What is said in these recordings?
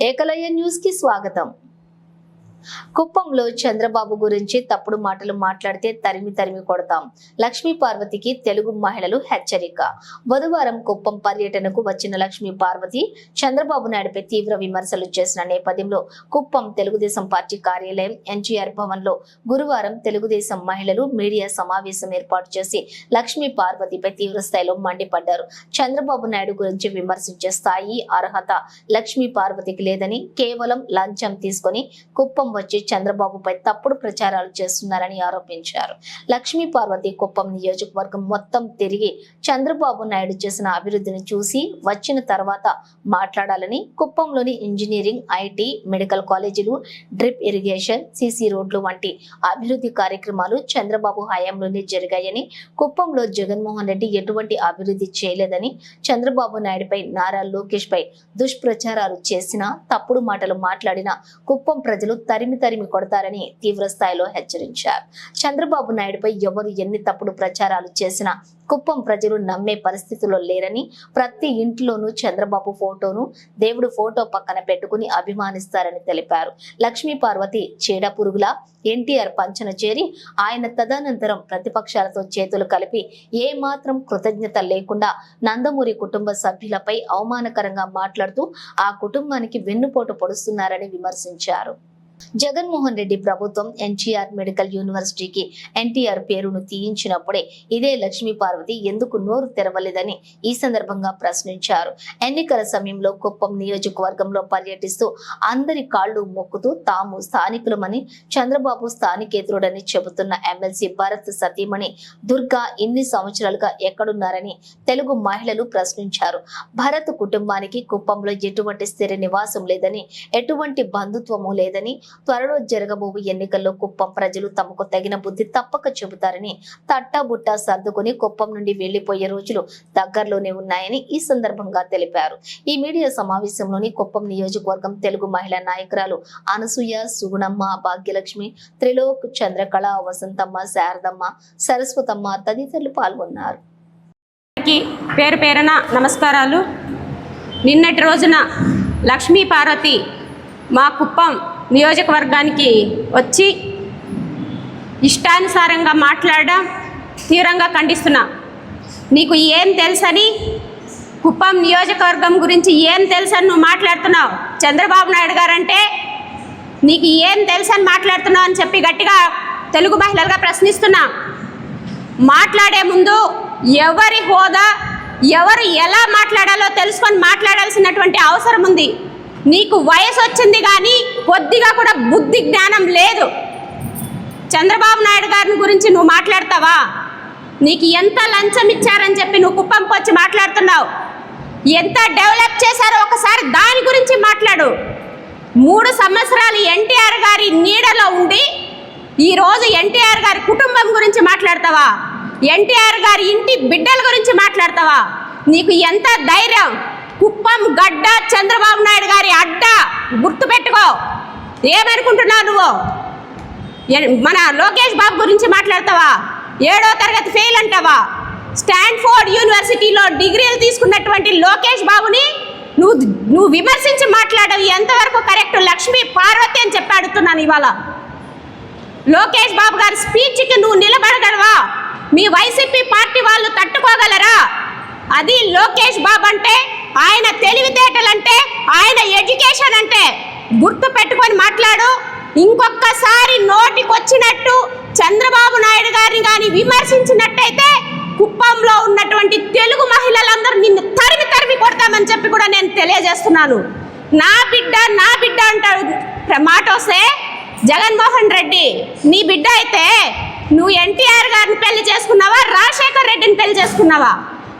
ఏకలయ్య న్యూస్కి స్వాగతం. కుప్పంలో చంద్రబాబు గురించి తప్పుడు మాటలు మాట్లాడితే తరిమి తరిమి కొడతాం. లక్ష్మీ పార్వతికి తెలుగు మహిళలు హెచ్చరిక. బుధవారం కుప్పం పర్యటనకు వచ్చిన లక్ష్మీ పార్వతి చంద్రబాబు నాయుడుపై తీవ్ర విమర్శలు చేసిన నేపథ్యంలో కుప్పం తెలుగుదేశం పార్టీ కార్యాలయం ఎన్టీఆర్ భవన్లో గురువారం తెలుగుదేశం మహిళలు మీడియా సమావేశం ఏర్పాటు చేసి లక్ష్మీ పార్వతిపై తీవ్ర స్థాయిలో మండిపడ్డారు. చంద్రబాబు నాయుడు గురించి విమర్శించే స్థాయి అర్హత లక్ష్మీ పార్వతికి లేదని కేవలం లంచం తీసుకొని కుప్పం వచ్చి చంద్రబాబుపై తప్పుడు ప్రచారాలు చేస్తున్నారని ఆరోపించారు. లక్ష్మీ పార్వతి కుప్పం నియోజకవర్గం మొత్తం తిరిగి చంద్రబాబు నాయుడు చేసిన అభివృద్ధిని చూసి వచ్చిన తర్వాత మాట్లాడాలని కుప్పంలోని ఇంజనీరింగ్ ఐటీ మెడికల్ కాలేజీలు డ్రిప్ ఇరిగేషన్ సీసీ రోడ్లు వంటి అభివృద్ధి కార్యక్రమాలు చంద్రబాబు హయాంలోనే జరిగాయని కుప్పంలో జగన్మోహన్ రెడ్డి ఎటువంటి అభివృద్ధి చేయలేదని చంద్రబాబు నాయుడుపై నారా లోకేష్ పై దుష్ప్రచారాలు చేసినా తప్పుడు మాటలు మాట్లాడిన కుప్పం ప్రజలు తరిమి తరిమి కొడతారని తీవ్రస్థాయిలో హెచ్చరించారు. చంద్రబాబు నాయుడుపై ఎవరు ఎన్ని తప్పుడు ప్రచారాలు చేసినా కుప్పం ప్రజలు నమ్మే పరిస్థితిలో లేరని ప్రతి ఇంట్లోనూ చంద్రబాబు ఫోటోను దేవుడు ఫోటో పక్కన పెట్టుకుని అభిమానిస్తారని తెలిపారు. లక్ష్మీ పార్వతి చీడ పురుగుల ఎన్టీఆర్ పంచన చేరి ఆయన తదనంతరం ప్రతిపక్షాలతో చేతులు కలిపి ఏ మాత్రం కృతజ్ఞత లేకుండా నందమూరి కుటుంబ సభ్యులపై అవమానకరంగా మాట్లాడుతూ ఆ కుటుంబానికి వెన్నుపోటు పొడుస్తున్నారని విమర్శించారు. జగన్మోహన్ రెడ్డి ప్రభుత్వం ఎన్టీఆర్ మెడికల్ యూనివర్సిటీకి ఎన్టీఆర్ పేరును తీయించినప్పుడే ఇదే లక్ష్మీ పార్వతి ఎందుకు నోరు తెరవలేదని ఈ సందర్భంగా ప్రశ్నించారు. ఎన్నికల సమయంలో కుప్పం నియోజకవర్గంలో పర్యటిస్తూ అందరి కాళ్ళు మొక్కుతూ తాము స్థానికులమని చంద్రబాబు స్థానికేతరుడని చెబుతున్న ఎమ్మెల్సీ భరత్ సతీమణి దుర్గా ఇన్ని సంవత్సరాలుగా ఎక్కడున్నారని తెలుగు మహిళలు ప్రశ్నించారు. భరత్ కుటుంబానికి కుప్పంలో ఎటువంటి స్థిర నివాసం లేదని ఎటువంటి బంధుత్వము లేదని త్వరలో జరగబోవు ఎన్నికల్లో కుప్పం ప్రజలు తమకు తగిన బుద్ధి తప్పక చెబుతారని తట్టాబుట్టా సర్దుకుని కుప్పం నుండి వెళ్ళిపోయే రోజులు దగ్గరలోనే ఉన్నాయని ఈ సందర్భంగా తెలిపారు. ఈ మీడియా సమావేశంలోని కుప్పం నియోజకవర్గం తెలుగు మహిళా నాయకురాలు అనసూయ సుగుణమ్మ భాగ్యలక్ష్మి త్రిలోక్ చంద్రకళ వసంతమ్మ శారదమ్మ సరస్వతమ్మ తదితరులు పాల్గొన్నారు. పేరు పేరున నమస్కారాలు. నిన్నటి రోజున లక్ష్మీ పార్వతి మా కుప్పం నియోజకవర్గానికి వచ్చి ఇష్టానుసారంగా మాట్లాడడం తీవ్రంగా ఖండిస్తున్నా. నీకు ఏం తెలుసని? కుప్పం నియోజకవర్గం గురించి ఏం తెలుసని నువ్వు మాట్లాడుతున్నావు? చంద్రబాబు నాయుడు గారంటే నీకు ఏం తెలుసని మాట్లాడుతున్నావు అని చెప్పి గట్టిగా తెలుగు మహిళలుగా ప్రశ్నిస్తున్నా. మాట్లాడే ముందు ఎవరి హోదా ఎవరు ఎలా మాట్లాడాలో తెలుసుకొని మాట్లాడాల్సినటువంటి అవసరం ఉంది. నీకు వయసు వచ్చింది కానీ కొద్దిగా కూడా బుద్ధి జ్ఞానం లేదు. చంద్రబాబు నాయుడు గారిని గురించి నువ్వు మాట్లాడతావా? నీకు ఎంత లంచం ఇచ్చారని చెప్పి నువ్వు కుప్పంకి వచ్చి మాట్లాడుతున్నావు. ఎంత డెవలప్ చేశారో ఒకసారి దాని గురించి మాట్లాడు. మూడు సంవత్సరాలు ఎన్టీఆర్ గారి నీడలో ఉండి ఈరోజు ఎన్టీఆర్ గారి కుటుంబం గురించి మాట్లాడతావా? ఎన్టీఆర్ గారి ఇంటి బిడ్డల గురించి మాట్లాడతావా? నీకు ఎంత ధైర్యం? కుప్పం గడ్డ చంద్రబాబు నాయుడు గారి అడ్డ గుర్తుపెట్టుకో. ఏమనుకుంటున్నావు నువ్వు? మన లోకేష్ బాబు గురించి మాట్లాడతావా? ఏడో తరగతి ఫెయిల్ అంటావా? స్టాన్ఫోర్డ్ యూనివర్సిటీలో డిగ్రీలు తీసుకున్నటువంటి లోకేష్ బాబుని నువ్వు నువ్వు విమర్శించి మాట్లాడవు. ఎంతవరకు కరెక్ట్ లక్ష్మీ పార్వతి అని చెప్పి అడుగుతున్నాను ఇవాళ. లోకేష్ బాబు గారి స్పీచ్కి నువ్వు నిలబడగలవా? మీ వైసీపీ పార్టీ వాళ్ళు తట్టుకోగలరా? అది లోకేష్ బాబు అంటే ఆయన తెలివితేటలంటే ఆయన ఎడ్యుకేషన్ అంటే గుర్తు పెట్టుకొని మాట్లాడు. ఇంకొకసారి నోటికొచ్చినట్టు చంద్రబాబు నాయుడు గారిని కానీ విమర్శించినట్టయితే కుప్పంలో ఉన్నటువంటి తెలుగు మహిళలందరూ నిన్ను తరిమి తరిమి కొడతామని చెప్పి కూడా నేను తెలియజేస్తున్నాను. నా బిడ్డ నా బిడ్డ అంటాడు. మాట వస్తే జగన్మోహన్ రెడ్డి నీ బిడ్డ అయితే నువ్వు ఎన్టీఆర్ గారిని పెళ్ళి చేసుకున్నావా? రాజశేఖర్ రెడ్డిని పెళ్ళి చేసుకున్నావా?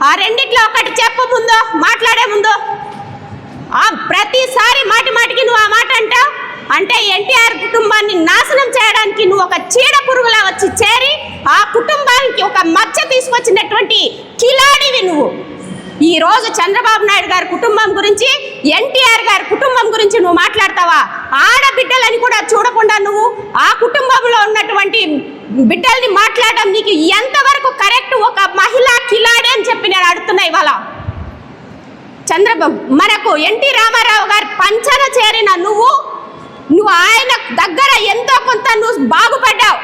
ఆ రెండిట్లో ఒకటి చెప్ప ముందు మాట్లాడే ముందు. ఆ ప్రతిసారి మాటి మాటికి నువ్వు ఆ మాట అంటావు? అంటే ఎన్టీఆర్ కుటుంబాన్ని నాశనం చేయడానికి నువ్వు ఒక చీడ పురుగులా వచ్చి చేరి ఆ కుటుంబానికి ఒక మచ్చ తీసుకొచ్చినటువంటి కిలాడివి నువ్వు. ఈ రోజు చంద్రబాబు నాయుడు గారి కుటుంబం గురించి ఎన్టీఆర్ గారి కుటుంబం గురించి నువ్వు మాట్లాడతావా? ఆడబిడ్డలని కూడా చూడకుండా నువ్వు ఆ కుటుంబంలో ఉన్నటువంటి బిడ్డల్ని మాట్లాడడం నీకు ఎంతవరకు కరెక్ట్? ఒక మహిళా కిలాడే అని చెప్పి నేను అడుగుతున్నా ఇవాళ. చంద్రబాబు మనకు ఎన్టీ రామారావు గారు పంచన చేరిన నువ్వు నువ్వు ఆయన దగ్గర ఎంతో కొంత నువ్వు బాగుపడ్డావు.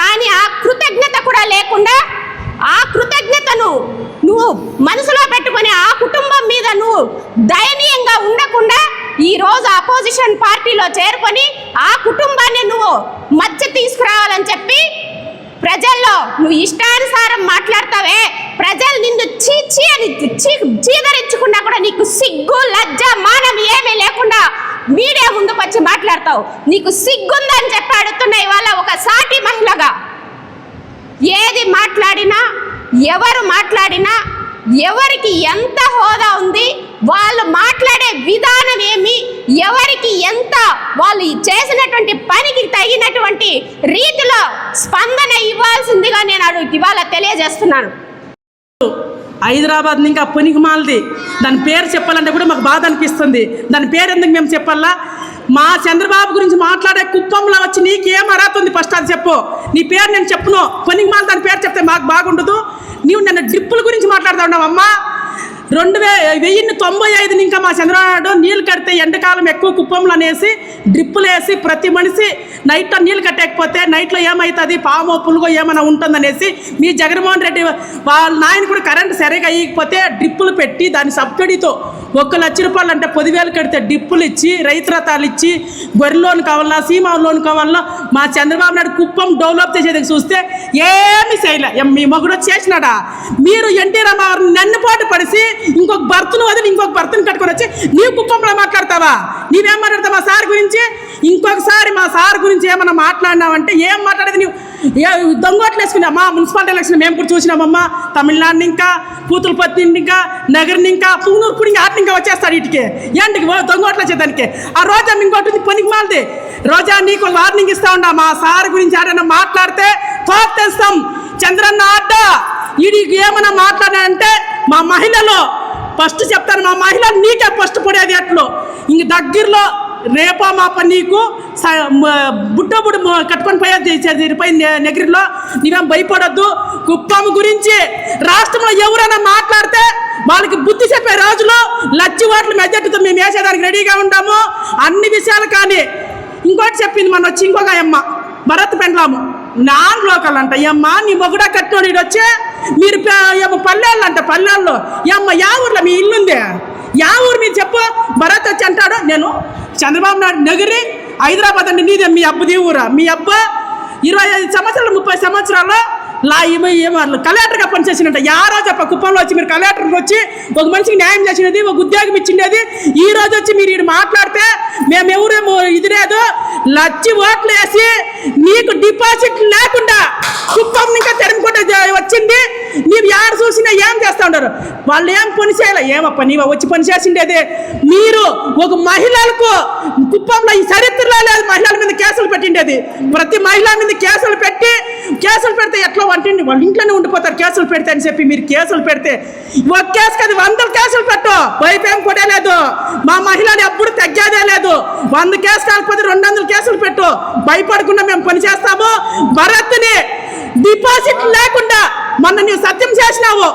కానీ ఆ కృతజ్ఞత కూడా లేకుండా ఆ కృతజ్ఞతను నువ్వు మనసులో పెట్టుకొని ఆ కుటుంబం మీద నువ్వు దయనీయంగా ఉండకుండా ఈ రోజు అపోజిషన్ పార్టీలో చేరుకొని ఆ కుటుంబాన్ని నువ్వు మధ్య తీసుకురావాలని చెప్పి ప్రజల్లో నువ్వు ఇష్టానుసారం మాట్లాడతావే. ప్రజలు నిన్ను చీచి అని చీ చీదరించుకున్నా కూడా నీకు సిగ్గు లజ్జ మానం ఏమీ లేకుండా మీడియా ముందుకు వచ్చి మాట్లాడతావు. నీకు సిగ్గుందని చెప్పి అడుగుతున్నా ఇవాళ ఒక సాటి మహిళగా ఏది మాట్లాడినా ఎవరు మాట్లాడినా ఎవరికి ఎంత హోదా ఉంది వాళ్ళు మాట్లాడే విధానం ఏమి ఎవరికి ఎంత వాళ్ళు చేసినటువంటి పనికి తగినటువంటి రీతిలో స్పందన ఇవ్వాల్సిందిగా నేను అడుగు ఇవాళ తెలియజేస్తున్నాను. హైదరాబాద్ ఇంకా పొనిగిమాలది దాని పేరు చెప్పాలంటే కూడా మాకు బాధ అనిపిస్తుంది. దాని పేరు ఎందుకు మేము చెప్పాలా? మా చంద్రబాబు గురించి మాట్లాడే కుప్పంలో వచ్చి నీకేం అర్హత ఉంది ఫస్ట్ అది చెప్పు. నీ పేరు నేను చెప్పును. పొనిగిమాల దాని పేరు చెప్తే మాకు బాగుండదు. నీవు నన్ను డ్రిప్పుల గురించి మాట్లాడుతూ ఉన్నావు అమ్మా. రెండు వే వెయ్యిన్ని తొంభై ఐదు ఇంకా మా చంద్రబాబు నాయుడు నీళ్ళు కడితే ఎండకాలం ఎక్కువ కుప్పంలో అనేసి డ్రిప్పులు వేసి ప్రతి మనిషి నైట్లో నీళ్ళు కట్టకపోతే నైట్లో ఏమవుతుంది పాము పులుగో ఏమైనా ఉంటుందనేసి మీ జగన్మోహన్ రెడ్డి వాళ్ళ నాయన కూడా కరెంట్ సరిగా అయ్యకపోతే డ్రిప్పులు పెట్టి దాని సబ్సిడీతో ఒక్క లక్ష రూపాయలు అంటే పదివేలు కడితే డిప్పులు ఇచ్చి రైతు రథాలు ఇచ్చి గొర్రె లోన్ కావాలన్నా సీమా లోన్ కావాలన్నా మా చంద్రబాబు నాయుడు కుప్పం డెవలప్ చేసేది చూస్తే ఏమి చేయలే. మీ మొగుడు చేసినాడా? మీరు ఎన్టీ రామారావు నన్ను పాటు పడిసి ఇంకొక భర్తను వదిలి ఇంకొక భర్తను కట్టుకొని వచ్చి నీ కుప్పంలో మాట్లాడతావా? నీవేం మాట్లాడతావు మా సార్ గురించి? ఇంకొకసారి మా సార్ గురించి ఏమన్నా మాట్లాడినావంటే ఏం మాట్లాడేది నువ్వు ఏ దొంగోట్లు వేసుకున్నావు మా మున్సిపాలిటీ ఎలక్షన్ మేము కూడా చూసినామమ్మా. తమిళనాడుని ఇంకా పూతులపత్తి ఇంకా నగర్ని ఇంకా పూనూరు పుడి ఆటని ఇంకా వచ్చేస్తాడు ఇటుకి. ఏంటికి దొంగోట్లు వచ్చేదానికి ఆ రోజా ఇంకోటి పనికి మాలది. రోజా నీకు వార్నింగ్ ఇస్తా ఉన్నా. మా సార్ గురించి ఎవరైనా మాట్లాడితే కోపేస్తాం చంద్రన్న అడ్డ ఇది ఏమైనా మాట్లాడానంటే మా మహిళలో ఫస్ట్ చెప్తాను మా మహిళ నీకే ఫస్ట్ పడేది ఎట్లు? ఇంక దగ్గరలో రేపా మాప నీకు బుట్ట బుడ్డ కట్టుకొని పోయేది పై నెగిరిలో. నీవేం భయపడొద్దు. కుప్పం గురించి రాష్ట్రంలో ఎవరైనా మాట్లాడితే వాళ్ళకి బుద్ధి చెప్పే రోజులు లచ్చి ఓట్ల మెజార్టీతో మేము వేసేదానికి రెడీగా ఉంటాము అన్ని విషయాలు కానీ ఇంకోటి చెప్పింది మన వచ్చి ఇంకొక అమ్మ భరత్ పెండ్లాము. నాన్ లోకల్ అంట అమ్మ నీ మొగుడా కట్టినోడు వచ్చే మీరు ఏమో పల్లెళ్ళు అంట పల్లెల్లో. ఏమ్మ యా ఊర్లో మీ ఇల్లుంది యా ఊరు మీరు చెప్పు. భరత్ వచ్చి అంటాడు నేను చంద్రబాబు నాయుడు నగిరి హైదరాబాద్ అంటే నీదే మీ అబ్బుది ఊరా? మీ అబ్బ ఇరవై ఐదు సంవత్సరాలు ముప్పై సంవత్సరాల్లో లా ఏమో ఏమో కలెక్టర్గా పనిచేసినట్ట. యారో చెప్ప కుప్పంలో వచ్చి మీరు కలెక్టర్కి వచ్చి ఒక మనిషికి న్యాయం చేసినది ఒక ఉద్యోగం ఇచ్చిండేది. ఈ రోజు వచ్చి మీరు ఈడు మాట్లాడితే మేము ఎవరేమో ఇది లేదు. లచ్చి ఓట్లు వేసి నీకు డిపాజిట్ లేకుండా కుప్పం ఇంకా తెరమకుంట వచ్చింది. నీవు ఎవరు చూసినా ఏం చేస్తూ ఉన్నారు వాళ్ళు ఏం పని చేయాలి? ఏమప్ప నీవు వచ్చి పని చేసిండేది. మీరు ఒక మహిళలకు కుప్పంలో ఈ చరిత్రలో లేదు. మహిళల మీద కేసులు పెట్టిండేది. ప్రతి మహిళ మీద కేసులు పెట్టి కేసులు పెడితే ఎట్లా అంటే వాళ్ళ ఇంట్లోనే ఉండిపోతారు కేసులు పెడితే అని చెప్పి మీరు కేసులు పెడితే. ఒక కేసు కదా వందల కేసులు పెట్టు. వైపేం కూడా లేదు. మా మహిళని ఎప్పుడు తగ్గేదే లేదు. వంద కేసు కాకపోతే రెండు వందల కేసులు పెట్టు. భయపడకుండా మేము పని చేస్తాము. భరత్ని డిపాజిట్ లేకుండా మొన్న నువ్వు సత్యం చేసినావు.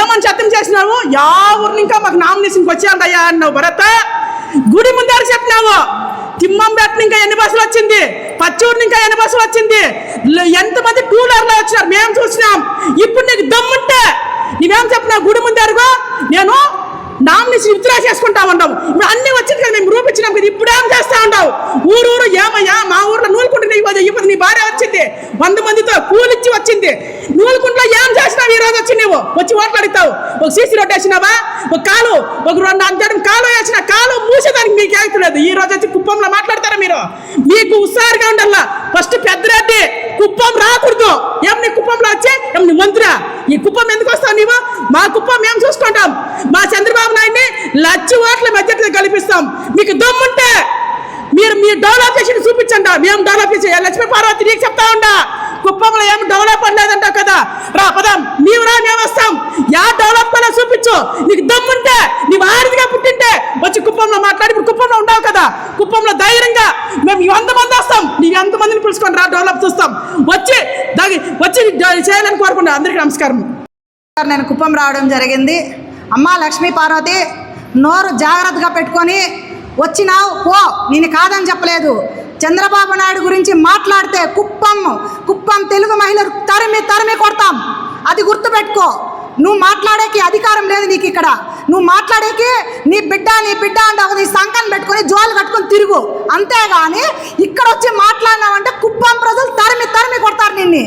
ఏమని సత్యం చేసినావు? యా ఊరిని ఇంకా మాకు నామినేషన్కి వచ్చేయాలయ్యా అన్నావు భరత్. గుడి ముందర చెప్పినావు. తిమ్మంబేట ఇంకా ఎన్ని బస్సులు వచ్చింది? పచ్చూరు ఇంకా ఎన్ని బస్సులు వచ్చింది? ఎంతమంది టూ వీలర్లో వచ్చినారు? మేము చూసినాం. ఇప్పుడు నీకు దమ్ముంటే నీవేం చెప్పినా? గుడి ముందరుగో నేను నామినేషన్ విత్డ్రా చేసుకుంటా ఉండవు ఇప్పుడు అన్ని వచ్చింది కదా మేము రూపించినాం కదా ఇప్పుడు ఏం చేస్తా ఉండవు? ఊరూరు ఏమయ్యా? మా ఊర్లో నూలుకుంటున్న ఇవ్వదు ఇవ్వదు నీ భార్య వచ్చింది. వంద మందితో కూలిచ్చి వచ్చింది. నూలుకుంట్లో ఏం చేసినావు ఈ రోజు వచ్చి నువ్వు వచ్చి ఓట్లాడుతావు ఒక సీసీ రోడ్ వేసినావా? ఒక కాలు ఒక రెండు అంతరం కాలు వేసిన కాలు మూసేదానికి మీకు ఏగుతలేదు ఈ రోజు వచ్చి కుప్పంలో మాట్లాడతారా మీరు? మీకు హుషారుగా ఉండాలా? ఫస్ట్ పెద్దరెడ్డి కుప్పం రాకూడదు. ఏం నీ కుప్పంలో వచ్చే? ఏం నీ మంత్రా ఈ కుప్పం ఎందుకు వస్తావు నీవు? మా కుప్పం మేము చూసుకుంటాం? మా చంద్రబాబు నాయుడిని లచ్చి ఓట్ల మధ్య కల్పిస్తాం. మీకు దమ్ముంటే మీరు మీ డెవలప్ చేసి చూపించండి. మేము డెవలప్ చేసి లక్ష్మీ పార్వతి నీకు చెప్తా ఉండా? కుప్పంలో ఏం డెవలప్ లేదంటావు కదా? రా పదం. నీవు రా మేము వస్తాం. యా డెవలప్ అలా చూపించు. నీకు దమ్ముంటే నీవు ఆరిదిగా పుట్టింటే వచ్చి కుప్పంలో మాట్లాడి ఇప్పుడు కుప్పంలో ఉండవు కదా? కుప్పంలో ధైర్యంగా మేము వంద మంది వస్తాం. నీవు ఎంత మందిని పిలుచుకొని రా డెవలప్ చూస్తాం. వచ్చి దాని వచ్చి చేయాలని కోరుకుంటా అందరికీ నమస్కారం. సార్ నేను కుప్పం రావడం జరిగింది. అమ్మ లక్ష్మీ పార్వతి నోరు జాగ్రత్తగా పెట్టుకొని వచ్చినావు పో. నేను కాదని చెప్పలేదు. చంద్రబాబు నాయుడు గురించి మాట్లాడితే కుప్పం కుప్పం తెలుగు మహిళలు తరిమి తరిమి కొడతాం. అది గుర్తుపెట్టుకో. నువ్వు మాట్లాడేకి అధికారం లేదు నీకు ఇక్కడ. నువ్వు మాట్లాడేకి నీ బిడ్డ నీ బిడ్డ అంటే ఒక నీ సంకన్ పెట్టుకొని జోలు కట్టుకొని తిరుగు. అంతేగాని ఇక్కడ వచ్చి మాట్లాడినావంటే కుప్పం ప్రజలు తరిమి తరిమి కొడతారు నిన్ను.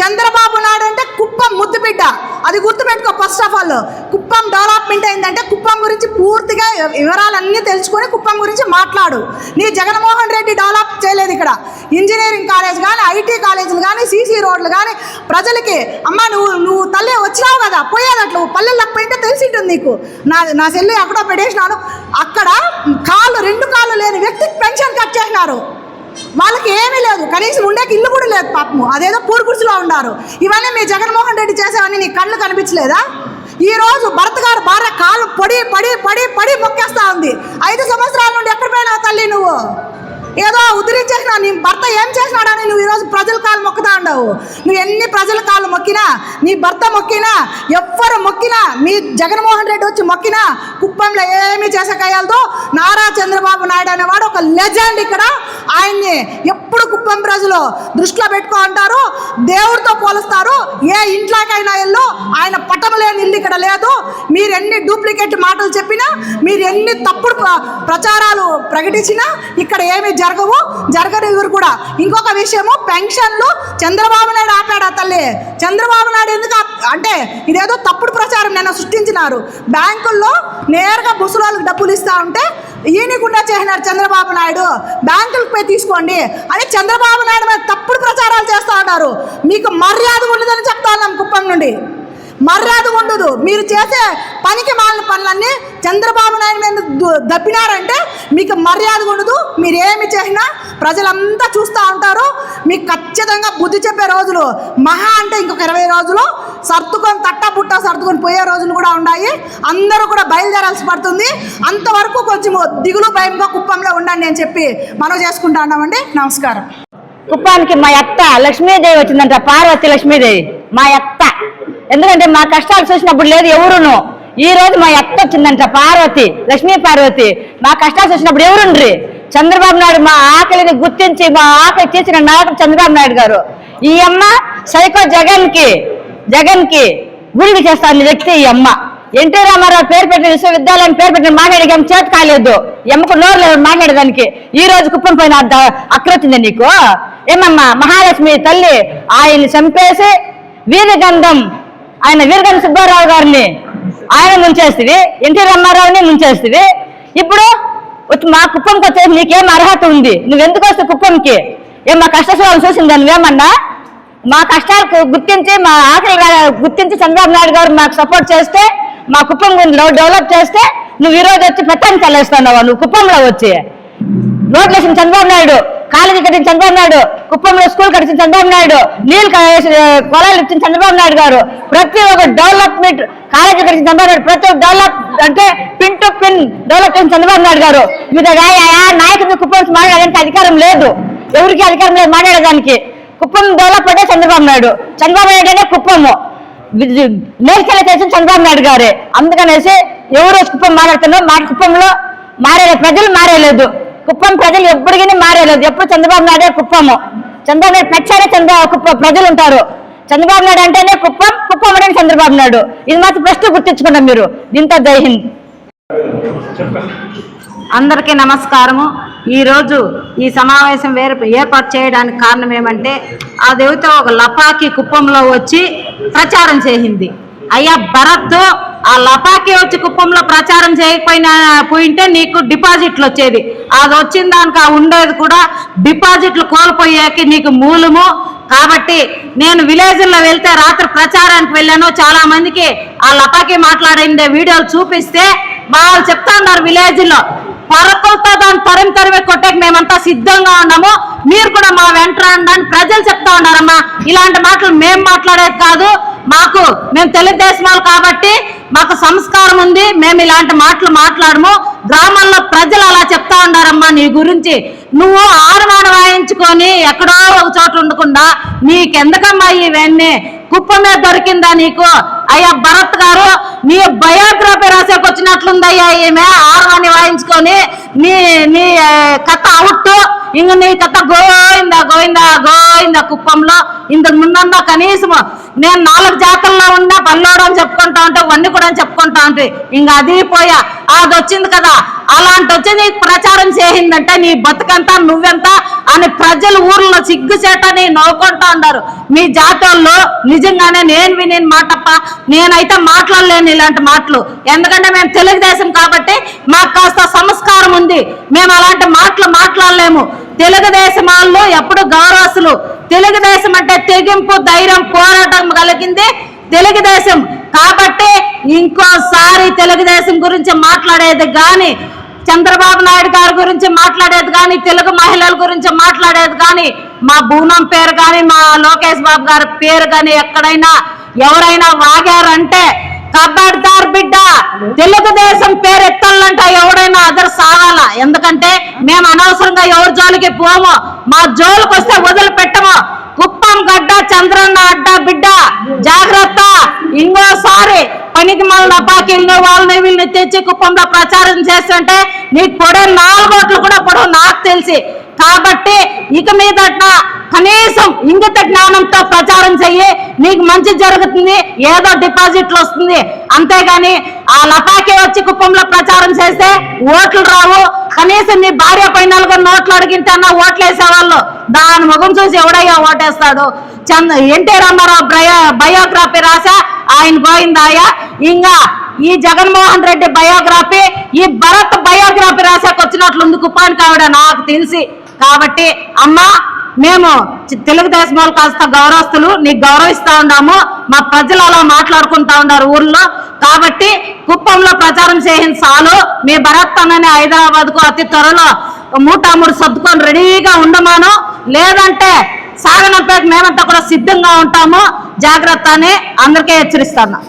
చంద్రబాబు నాయుడు అంటే కుప్పం ముద్దుబిడ్డ. అది గుర్తుపెట్టుకో first of all Kuppam development అయిందంటే కుప్పం గురించి పూర్తిగా వివరాలన్నీ తెలుసుకొని కుప్పం గురించి మాట్లాడు. నీ జగన్మోహన్ రెడ్డి డెవలప్ చేయలేదు ఇక్కడ. ఇంజనీరింగ్ కాలేజ్ కానీ ఐటీ కాలేజీలు కానీ సీసీ రోడ్లు కానీ ప్రజలకి అమ్మ నువ్వు నువ్వు తల్లి వచ్చినావు కదా పోయేదట్లు పల్లెలకు పోయింటే తెలిసింటుంది నీకు. నా నా సెల్లు ఎక్కడో పెట్టేసినాను. అక్కడ కాళ్ళు రెండు కాళ్ళు లేని వ్యక్తికి పెన్షన్ కట్ చేసినారు. వాళ్ళకి ఏమీ లేదు. కనీసం ఉండేకి ఇల్లు కూడా లేదు పాపము. అదేదో పూర్గుడిసిలో ఉన్నారు. ఇవన్నీ మీ జగన్మోహన్ రెడ్డి చేసేవన్నీ నీ కళ్ళు కనిపించలేదా? ఈ రోజు భర్త గారు భార్య కాళ్ళు పడి పడి పడి పడి మొక్కేస్తా ఉంది. ఐదు సంవత్సరాల నుండి ఎక్కడ పోయినావు తల్లి నువ్వు? ఏదో ఉద్ధరించేసిన నీ భర్త ఏం చేసినాడని నువ్వు ఈరోజు ప్రజల కాళ్ళు మొక్కుతా ఉండవు. నువ్వు ఎన్ని ప్రజల కాళ్ళు మొక్కినా నీ భర్త మొక్కినా ఎవ్వరు మొక్కినా మీ జగన్మోహన్ రెడ్డి వచ్చి మొక్కినా కుప్పంలో ఏమీ చేసకయ్యాలతో నారా చంద్రబాబు నాయుడు అనేవాడు ఒక లెజెండ్ ఇక్కడ ఆయన్ని ఎప్పుడు కుప్పం ప్రజలు దృష్టిలో పెట్టుకో అంటారు? దేవుడితో పోలుస్తారు. ఏ ఇంట్లోకైనా ఇల్లు ఆయన పట్టం లేని ఇల్లు ఇక్కడ లేదు. మీరు ఎన్ని డూప్లికేట్ మాటలు చెప్పినా మీరు ఎన్ని తప్పుడు ప్ర- ప్రచారాలు ప్రకటించినా ఇక్కడ ఏమీ జరగవు. జరగనివ్వరు కూడా. ఇంకొక విషయము పెన్షన్లు చంద్రబాబు నాయుడు ఆపాడా తల్లి? చంద్రబాబు నాయుడు ఎందుకు అంటే ఇదేదో తప్పుడు ప్రచారం నిన్న సృష్టించినారు. బ్యాంకుల్లో నేరుగా ముసలాళ్ళకి డబ్బులు ఇస్తా ఉంటే ఈయనకుండా చేసినారు చంద్రబాబు నాయుడు. బ్యాంకులకు పోయి తీసుకోండి. అని చంద్రబాబు నాయుడు మీద తప్పుడు ప్రచారాలు చేస్తూ ఉన్నారు. మీకు మర్యాద ఉండదని చెప్తా ఉన్నాం కుప్పం నుండి. మర్యాద ఉండదు. మీరు చేసే పనికి మాలిన పనులన్నీ చంద్రబాబు నాయుడు మీద దప్పినారంటే మీకు మర్యాద ఉండదు. మీరు ఏమి చేసినా ప్రజలంతా చూస్తూ ఉంటారు. మీకు ఖచ్చితంగా బుద్ధి చెప్పే రోజులు. మహా అంటే ఇంకొక ఇరవై రోజులు. సర్దుకొని తట్ట పుట్ట సర్దుకొని పోయే రోజులు కూడా ఉన్నాయి. అందరూ కూడా బయలుదేరాల్సి పడుతుంది. అంతవరకు కొంచెం దిగులు భయంగా కుప్పంలో ఉండండి అని చెప్పి మనం చేసుకుంటా ఉన్నామండి. నమస్కారం. కుప్పానికి మా అత్త లక్ష్మీదేవి వచ్చిందంట పార్వతి లక్ష్మీదేవి. మా అత్త. ఎందుకంటే మా కష్టాలు చూసినప్పుడు లేదు ఎవరును. ఈ రోజు మా అత్త వచ్చిందంట పార్వతి లక్ష్మీ పార్వతి. మా కష్టాలు చూసినప్పుడు ఎవరుండ్రి? చంద్రబాబు నాయుడు మా ఆకలిని గుర్తించి మా ఆకలి తీసిన నాయకుడు చంద్రబాబు నాయుడు గారు. ఈ అమ్మ సైకో జగన్కి జగన్కి గురుడు చేస్తాను వ్యక్తి ఈ అమ్మ. ఎన్టీ రామారావు పేరు పెట్టిన విశ్వవిద్యాలయం పేరు పెట్టిన మాట్లాడే ఏం చేతి కాలేదు ఎమ్మకు నోరు లేదు మాట్లాడేదానికి ఈ రోజు కుప్పం పైన అద్ద- అక్రొచ్చింది నీకు? ఏమమ్మా మహాలక్ష్మి తల్లి ఆయన్ని చంపేసి వీరగంధం ఆయన వీరగంధ సుబ్బారావు గారిని ఆయన ముంచేస్తుంది ఎన్టీ రామారావుని ముంచేస్తుంది ఇప్పుడు మా కుప్పంకి వచ్చేసి నీకేం అర్హత ఉంది? నువ్వెందుకు వస్తావు కుప్పంకి? ఏం మా కష్టసుఖాలు చూసిందా నువ్వేమన్నా మా కష్టాలకు గుర్తించి మా ఆకలి గుర్తించి చంద్రబాబు నాయుడు గారు మాకు సపోర్ట్ చేస్తే మా కుప్పం డెవలప్ చేస్తే నువ్వు ఈ రోజు వచ్చి ప్రత్యేకం చల్లేస్తున్నావు? నువ్వు కుప్పంలో వచ్చి. రోడ్లు వేసిన చంద్రబాబు నాయుడు కాలేజీ కట్టిన చంద్రబాబు నాయుడు కుప్పంలో స్కూల్ కట్టిన చంద్రబాబు నాయుడు నీళ్ళు క- ఇచ్చిన చంద్రబాబు నాయుడు గారు ప్రతి ఒక్క డెవలప్మెంట్ కాలేజీ కట్టిన చంద్రబాబు నాయుడు ప్రతి ఒక్క డెవలప్ అంటే పిన్ టు పిన్ డెవలప్ చేసిన చంద్రబాబు నాయుడు గారు మీద నాయకుడు కుప్పం మాట్లాడడానికి అధికారం లేదు. ఎవరికి అధికారం లేదు మాట్లాడడానికి కుప్పం డెవలప్ అంటే చంద్రబాబు నాయుడు. చంద్రబాబు నాయుడు అనే కుప్పము. నేర్చల చేసిన చంద్రబాబు నాయుడు గారే. అందుకనేసి ఎవరు కుప్పం మాట్లాడుతున్నారు మా కుప్పంలో మారేలేదు ప్రజలు మారేలేదు. కుప్పం ప్రజలు ఎప్పటికీ మారేలేదు. ఎప్పుడు చంద్రబాబు నాయుడే కుప్పము. చంద్రబాబు నాయుడు ప్రచారే చంద్ర కుప్ప ప్రజలు ఉంటారు. చంద్రబాబు నాయుడు అంటేనే కుప్పం కుప్పం అంటే చంద్రబాబు నాయుడు. ఇది మాత్రం ప్రస్తుతం గుర్తించుకున్నాం మీరు. దీంతో జై హింద్. అందరికీ నమస్కారము. ఈరోజు ఈ సమావేశం వేరు ఏర్పాటు చేయడానికి కారణం ఏమంటే ఆ దేవత ఒక లపాకి కుప్పంలో వచ్చి ప్రచారం చేసింది. అయ్యా భరత్ ఆ లపాకి వచ్చి కుప్పంలో ప్రచారం చేయకపోయినా పోయింటే నీకు డిపాజిట్లు వచ్చేది. అది వచ్చిన దానికి ఆ ఉండేది కూడా డిపాజిట్లు కోల్పోయాకి నీకు మూలము. కాబట్టి నేను విలేజ్లో వెళ్తే రాత్రి ప్రచారానికి వెళ్ళాను. చాలా మందికి ఆ లపాకి మాట్లాడిందే వీడియోలు చూపిస్తే వాళ్ళు చెప్తా ఉన్నారు విలేజ్లో. పరకలతో దాన్ని తరిమి తరిమి కొట్టేకి మేమంతా సిద్ధంగా ఉన్నాము. మీరు కూడా మా వెంట రండి అని ప్రజలు చెప్తా ఉన్నారమ్మా. ఇలాంటి మాటలు మేము మాట్లాడేది కాదు. మాకు మేము తెలుగుదేశం వాళ్ళు కాబట్టి మాకు సంస్కారం ఉంది. మేము ఇలాంటి మాటలు మాట్లాడము. గ్రామాల్లో ప్రజలు అలా చెప్తా ఉన్నారమ్మా నీ గురించి. నువ్వు ఆడవాడ వాయించుకొని ఎక్కడో ఒక చోట ఉండకుండా నీకెందుకమ్మా ఇవన్నీ కుప్పమే దొరికిందా నీకు? అయ్యా భరత్ గారు నీ బయోగ్రఫీ రాసేకి వచ్చినట్లుందయ్యా ఈమె. ఆర్వాన్ని వాయించుకొని నీ నీ కథ అవుట్ ఇంక నీ కథ గోయిందా గోయిందా గోయిందా కుప్పంలో. ఇంతకు ముందన్నా కనీసం నేను నాలుగు జాతల్లో ఉన్నా పల్లోడు అని చెప్పుకుంటా ఉంటే వన్నీ కూడా అని చెప్పుకుంటా ఉంటే ఇంక అది పోయా. అది వచ్చింది కదా. అలాంటి వచ్చి నీకు ప్రచారం చేసిందంటే నీ బతుకంతా నువ్వెంత అని ప్రజలు ఊర్లో సిగ్గుచేటని నవ్వుకుంటా ఉన్నారు. మీ జాతోళ్ళు నిజంగానే నేను విని మాటప్ప. నేనైతే మాట్లాడలేను ఇలాంటి మాటలు. ఎందుకంటే మేము తెలుగుదేశం కాబట్టి మాకు కాస్త సంస్కారం ఉంది. మేము అలాంటి మాటలు మాట్లాడలేము. తెలుగుదేశం వాళ్ళు ఎప్పుడు తెగింపు ధైర్యం పోరాటం కలిగింది తెలుగుదేశం. కాబట్టి ఇంకోసారి తెలుగుదేశం గురించి మాట్లాడేది కానీ చంద్రబాబు నాయుడు గారి గురించి మాట్లాడేది కానీ తెలుగు మహిళల గురించి మాట్లాడేది కానీ మా భూనం పేరు కానీ మా లోకేష్ బాబు గారి పేరు కానీ ఎక్కడైనా ఎవరైనా వాగారంటే కబడ్దార్ బిడ్డ తెలుగుదేశం పేరు ఎత్తాలంట ఎవడైనా అదర్ సాగాల ఎందుకంటే మేము అనవసరంగా ఎవరి జోలికి పోము మా జోలికి వస్తే వదిలిపెట్టము. కుప్పం గడ్డ చంద్రన్న అడ్డ బిడ్డ జాగ్రత్త. ఇంకోసారి పనికి మళ్ళీ నపాకిల్ని వాళ్ళని వీళ్ళని తెచ్చి కుప్పంలో ప్రచారం చేస్తుంటే నీకు పొడే నాలుగోట్లు కూడా పొడవు నాకు తెలిసి. కాబట్టి ఇక మీదట కనీసం ఇంగిత జ్ఞానంతో ప్రచారం చెయ్యి. నీకు మంచి జరుగుతుంది ఏదో డిపాజిట్లు వస్తుంది. అంతేగాని ఆ లపాకి వచ్చి కుప్పంలో ప్రచారం చేస్తే ఓట్లు రావు. కనీసం నీ భార్య పైన నలుగురు నోట్లు అడిగింటే అన్న ఓట్లు వేసేవాళ్ళు. దాని ముఖం చూసి ఎవడయ్యా ఓటేస్తాడు. చంద్ర ఎన్టీ రామారావు బయో బయోగ్రఫీ రాసి ఆయన పోయిందాయా? ఇంకా ఈ జగన్మోహన్ రెడ్డి బయోగ్రఫీ ఈ భరత్ బయోగ్రఫీ రాసాక వచ్చినట్లుంది కుప్పానికి ఆవిడ నాకు తెలిసి. కాబట్టి అమ్మా మేము చి- తెలుగుదేశం వాళ్ళు కాస్త గౌరవస్తులు నీకు గౌరవిస్తా ఉన్నాము. మా ప్రజలు అలా మాట్లాడుకుంటా ఉన్నారు ఊర్లో. కాబట్టి కుప్పంలో ప్రచారం చేయని చాలు మీ భరత్ అన్నని హైదరాబాద్కు అతి త్వరలో మూటామూడు సర్దుకొని రెడీగా ఉండమాను. లేదంటే సాగనంపేట మేమంతా కూడా సిద్ధంగా ఉంటాము. జాగ్రత్త అని అందరికీ హెచ్చరిస్తాను.